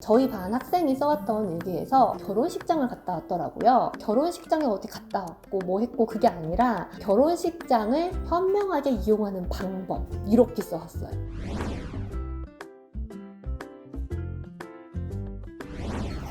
저희 반 학생이 써왔던 일기에서 결혼식장을 갔다 왔더라고요. 결혼식장에 어디 갔다 왔고 뭐 했고 그게 아니라 결혼식장을 현명하게 이용하는 방법 이렇게 써왔어요.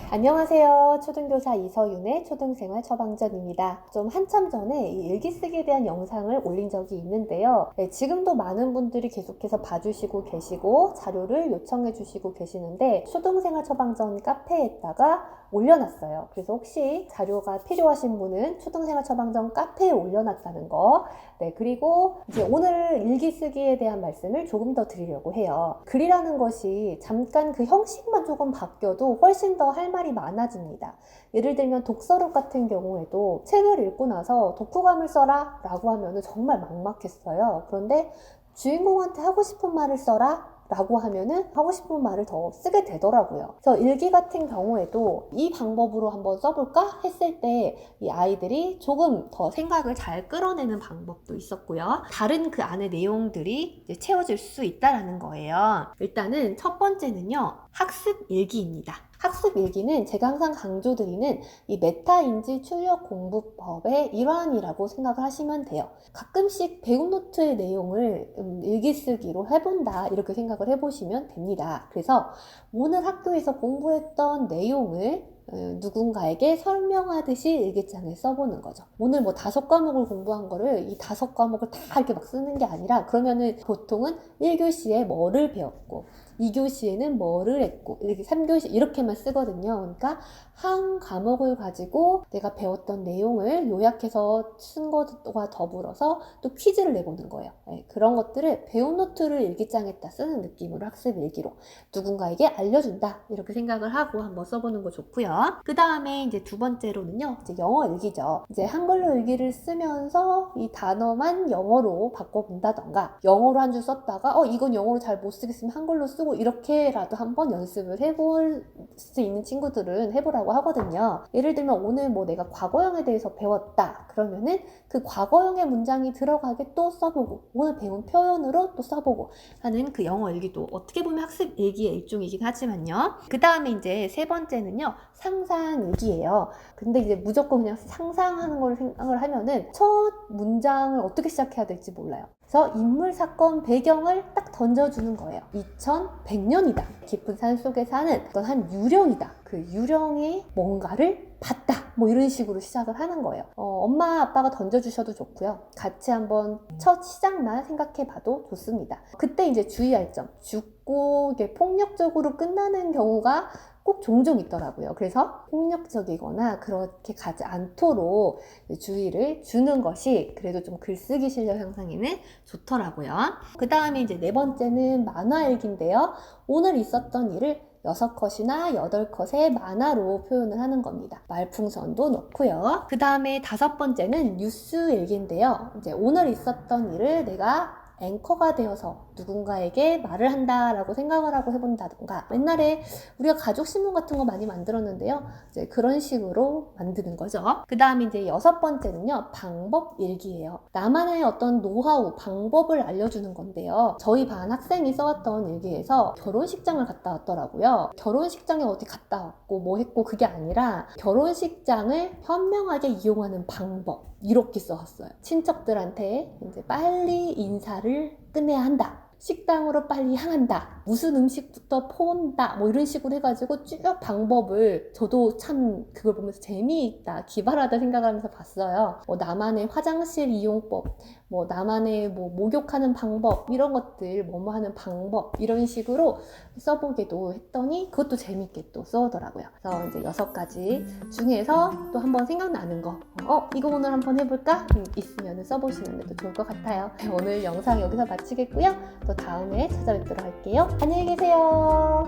안녕하세요. 초등교사 이서윤의 초등생활 처방전입니다. 좀 한참 전에 이 일기 쓰기에 대한 영상을 올린 적이 있는데요. 네, 지금도 많은 분들이 계속해서 봐주시고 계시고 자료를 요청해 주시고 계시는데 초등생활 처방전 카페에다가 올려놨어요. 그래서 혹시 자료가 필요하신 분은 초등생활 처방전 카페에 올려놨다는 거. 네, 그리고 이제 오늘 일기 쓰기에 대한 말씀을 조금 더 드리려고 해요. 글이라는 것이 잠깐 그 형식만 조금 바뀌어도 훨씬 더 할 말이 많아집니다. 예를 들면 독서록 같은 경우에도 책을 읽고 나서 독후감을 써라 라고 하면은 정말 막막했어요. 그런데 주인공한테 하고 싶은 말을 써라 라고 하면은 하고 싶은 말을 더 쓰게 되더라고요. 그래서 일기 같은 경우에도 이 방법으로 한번 써볼까 했을 때 이 아이들이 조금 더 생각을 잘 끌어내는 방법도 있었고요. 다른 그 안에 내용들이 채워질 수 있다라는 거예요. 일단은 첫 번째는요. 학습 일기입니다. 학습 일기는 제가 항상 강조드리는 이 메타인지 출력 공부법의 일환이라고 생각을 하시면 돼요. 가끔씩 배운 노트의 내용을 음, 일기 쓰기로 해본다 이렇게 생각을 해보시면 됩니다. 그래서 오늘 학교에서 공부했던 내용을 어, 누군가에게 설명하듯이 일기장에 써보는 거죠. 오늘 뭐 다섯 과목을 공부한 거를 이 다섯 과목을 다 이렇게 막 쓰는 게 아니라 그러면은 보통은 1교시에 뭐를 배웠고 2교시에는 뭐를 했고 이렇게 3교시 이렇게만 쓰거든요. 그러니까 한 과목을 가지고 내가 배웠던 내용을 요약해서 쓴 것과 더불어서 또 퀴즈를 내보는 거예요. 네, 그런 것들을 배운 노트를 일기장에다 쓰는 느낌으로 학습 일기로 누군가에게 알려준다 이렇게 생각을 하고 한번 써보는 거 좋고요. 그 다음에 이제 두 번째로는요, 이제 영어 일기죠. 이제 한글로 일기를 쓰면서 이 단어만 영어로 바꿔본다던가 영어로 한 줄 썼다가 어 이건 영어로 잘 못 쓰겠으면 한글로 쓰고 이렇게라도 한번 연습을 해볼 수 있는 친구들은 해보라고 하거든요. 예를 들면 오늘 뭐 내가 과거형에 대해서 배웠다 그러면은 그 과거형의 문장이 들어가게 또 써보고 오늘 배운 표현으로 또 써보고 하는 그 영어 일기도 어떻게 보면 학습 일기의 일종이긴 하지만요. 그 다음에 이제 세 번째는요 상상 일기예요. 근데 이제 무조건 그냥 상상하는 걸 생각을 하면은 첫 문장을 어떻게 시작해야 될지 몰라요. 그래서 인물, 사건, 배경을 딱 던져주는 거예요. 2100년이다. 깊은 산 속에 사는 어떤 한 유령이다. 그 유령이 뭔가를 봤다. 뭐 이런 식으로 시작을 하는 거예요. 어, 엄마, 아빠가 던져주셔도 좋고요. 같이 한번 첫 시작만 생각해 봐도 좋습니다. 그때 이제 주의할 점. 죽고 이게 폭력적으로 끝나는 경우가 꼭 종종 있더라고요. 그래서 폭력적이거나 그렇게 가지 않도록 주의를 주는 것이 그래도 좀 글쓰기 실력 향상에는 좋더라고요. 그 다음에 이제 네 번째는 만화 일기인데요. 오늘 있었던 일을 여섯 컷이나 여덟 컷의 만화로 표현을 하는 겁니다. 말풍선도 넣고요. 그 다음에 다섯 번째는 뉴스 일기인데요. 이제 오늘 있었던 일을 내가 앵커가 되어서 누군가에게 말을 한다라고 생각을 하고 해본다던가 옛날에 우리가 가족 신문 같은 거 많이 만들었는데요. 이제 그런 식으로 만드는 거죠. 그 다음에 이제 여섯 번째는요. 방법 일기예요. 나만의 어떤 노하우, 방법을 알려주는 건데요. 저희 반 학생이 써왔던 일기에서 결혼식장을 갔다 왔더라고요. 결혼식장에 어디 갔다 왔고 뭐 했고 그게 아니라 결혼식장을 현명하게 이용하는 방법 이렇게 써왔어요. 친척들한테 이제 빨리 인사를 끝내야 한다. 식당으로 빨리 향한다. 무슨 음식부터 포온다. 뭐 이런 식으로 해가지고 쭉 방법을 저도 참 그걸 보면서 재미있다, 기발하다 생각하면서 봤어요. 뭐 나만의 화장실 이용법, 뭐 나만의 뭐 목욕하는 방법 이런 것들 뭐뭐 하는 방법 이런 식으로 써보기도 했더니 그것도 재밌게 또 써오더라고요. 그래서 이제 여섯 가지 중에서 또 한번 생각나는 거, 어 이거 오늘 한번 해볼까? 음, 있으면 써보시는 것도 좋을 것 같아요. 오늘 영상 여기서 마치겠고요. 또 다음에 찾아뵙도록 할게요. 안녕히 계세요.